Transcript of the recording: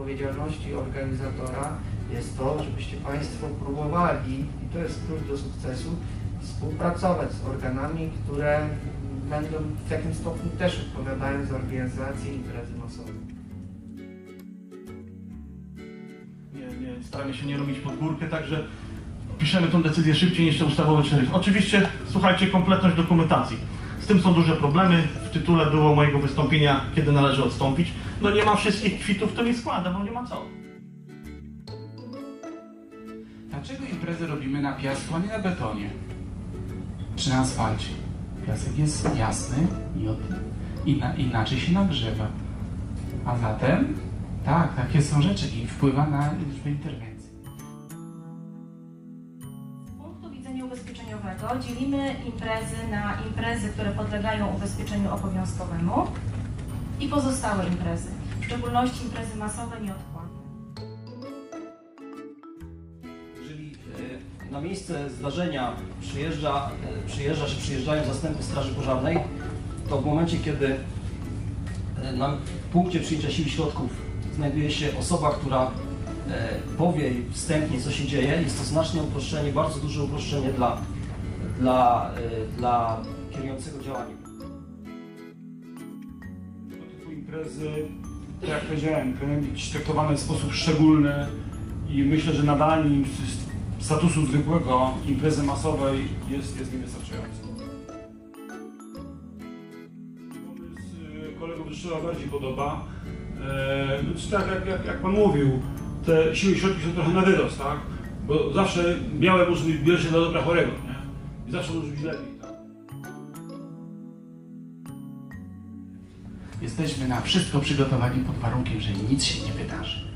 odpowiedzialności organizatora jest to, żebyście Państwo próbowali, i to jest klucz do sukcesu, współpracować z organami, które będą w jakimś stopniu też odpowiadają za organizację imprezy masowej. Nie, nie, staramy się nie robić pod górkę, także piszemy tą decyzję szybciej niż te ustawowe cztery. Oczywiście, słuchajcie, kompletność dokumentacji. Z tym są duże problemy. W tytule było mojego wystąpienia, kiedy należy odstąpić. No nie ma wszystkich kwitów, to nie składa, bo nie ma co. Dlaczego imprezy robimy na piasku, a nie na betonie? Czy na asfalcie? Piasek jest jasny i inaczej się nagrzewa. A zatem, tak, takie są rzeczy i wpływa na liczbę interwencji. Widzenia ubezpieczeniowego dzielimy imprezy na imprezy, które podlegają ubezpieczeniu obowiązkowemu i pozostałe imprezy, w szczególności imprezy masowe nieodpłatne. Jeżeli e, na miejsce zdarzenia przyjeżdża, e, przyjeżdża czy przyjeżdżają zastępy Straży Pożarnej, to w momencie, kiedy e, na punkcie przyjęcia sił środków znajduje się osoba, która powie wstępnie, co się dzieje, jest to znaczne uproszczenie, bardzo duże uproszczenie dla, dla, e, dla kierującego działaniem. Typu imprezy, tak jak powiedziałem, powinny być traktowane w sposób szczególny i myślę, że nadanie im statusu zwykłego imprezy masowej jest, jest niewystarczające. Pomysł y, kolegów Ryszczyła bardziej podoba. E, znaczy tak jak, jak, jak Pan mówił, te siły i środki są trochę na wyrost, tak? Bo zawsze białe może być bierze dla dobra chorego, nie? I zawsze może być lepiej, tak? Jesteśmy na wszystko przygotowani pod warunkiem, że nic się nie wydarzy.